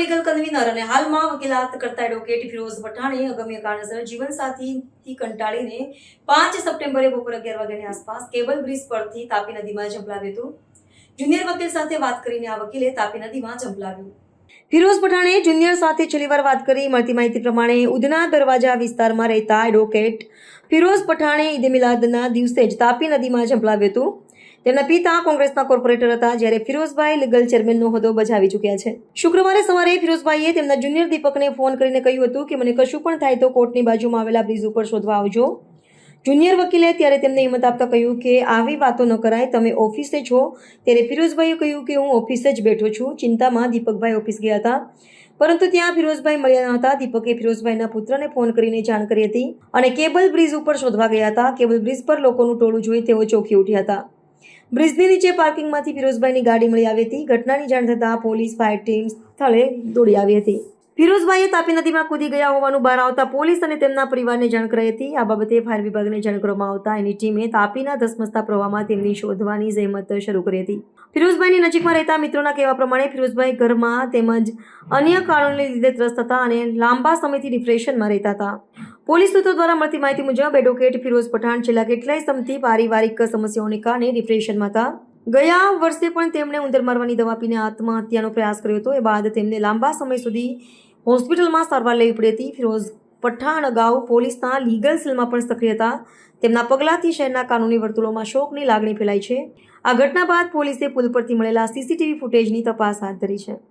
Legal convener અને હાલમાં વકીલાત કરતા એડવોકેટ ફિરોઝ પઠાણે અગમ્ય કારણસર જીવનસાથીથી કંટાળીને પાંચ સપ્ટેમ્બરે બપોર અગિયાર વાગ્યાની આસપાસ કેબલ બ્રિજ પરથી તાપી નદીમાં ઝંપલાવ્યું હતું. જુનિયર વકીલ સાથે વાત કરીને આ વકીલે તાપી નદીમાં ઝંપલાવ્યું. ફિરોઝ પઠાણે જુનિયર સાથે છેલ્લીવાર વાત કરી, મળતી માહિતી પ્રમાણે ઉધના દરવાજા વિસ્તારમાં રહેતા એડવોકેટ ફિરોઝ પઠાણે ઈદ મિલાદના દિવસે જ તાપી નદીમાં ઝંપલાવ્યું હતું. તેમના પિતા કોંગ્રેસના કોર્પોરેટર હતા જ્યારે ફિરોઝભાઈ લીગલ ચેરમેનનો હોદ્દો બજાવી ચૂક્યા છે. શુક્રવારે સવારે ફિરોઝભાઈએ તેમના જુનિયર દીપકને ફોન કરીને કહ્યું હતું કે મને કશું પણ થાય તો કોર્ટની બાજુમાં આવેલા બ્રિજ ઉપર શોધવા આવજો. જુનિયર વકીલે ત્યારે તેમને હિંમત આપતા કહ્યું કે આવી વાતો ન કરાય, તમે ઓફિસે છો. ત્યારે ફિરોઝભાઈએ કહ્યું કે હું ઓફિસે જ બેઠો છું. ચિંતામાં દીપકભાઈ ઓફિસ ગયા હતા. પરંતુ ત્યાં ફિરોઝભાઈ મળ્યા ન હતા. દીપકે ફિરોઝભાઈના પુત્રને ફોન કરીને જાણ કરી હતી અને કેબલ બ્રિજ ઉપર શોધવા ગયા હતા. કેબલ બ્રિજ પર લોકોનું ટોળું જોઈ તેઓ ચોંકી ઉઠ્યા હતા. બ્રિજની નીચે પાર્કિંગમાંથી ફિરોઝભાઈની ગાડી મળી આવી હતી. ઘટનાની જાણ થતાં પોલીસ, ફાયર ટીમ સ્થળે દોડી આવી હતી. ફિરોઝભાઈએ તાપી નદીમાં કૂદી ગયા હોવાનું બહાર આવતા પોલીસ અને તેમના પરિવારને જાણ કરાઈ હતી. આ બાબતે ફાયર વિભાગને જાણ કરવામાં આવતા એની ટીમે તાપીના ધસમસતા પ્રવાહમાં તેમની શોધવાની જહેમત શરૂ કરી હતી. ફિરોઝભાઈની નજીકમાં રહેતા મિત્રોના કહેવા પ્રમાણે ફિરોઝભાઈ ઘરમાં તેમજ અન્ય કારણોને લીધે ત્રસ્ત હતા અને લાંબા સમયથી ડિપ્રેશનમાં રહેતા હતા. પોલીસ સૂત્રો દ્વારા મળતી માહિતી મુજબ એડવોકેટ ફિરોઝ પઠાણ છેલ્લા કેટલાય સમયથી પારિવારિક સમસ્યાઓને કારણે ડિપ્રેશનમાં હતા. ગયા વર્ષે પણ તેમણે ઉંદર મારવાની દવા પીને આત્મહત્યાનો પ્રયાસ કર્યો હતો. એ બાદ તેમને લાંબા સમય સુધી હોસ્પિટલમાં સારવાર લેવી પડી હતી. ફિરોઝ પઠાણ અગાઉ પોલીસના લીગલ સેલમાં પણ સક્રિય હતા. તેમના પગલાંથી શહેરના કાનૂની વર્તુળોમાં શોકની લાગણી ફેલાઈ છે. આ ઘટના બાદ પોલીસે પુલ પરથી મળેલા સીસીટીવી ફૂટેજની તપાસ હાથ ધરી છે.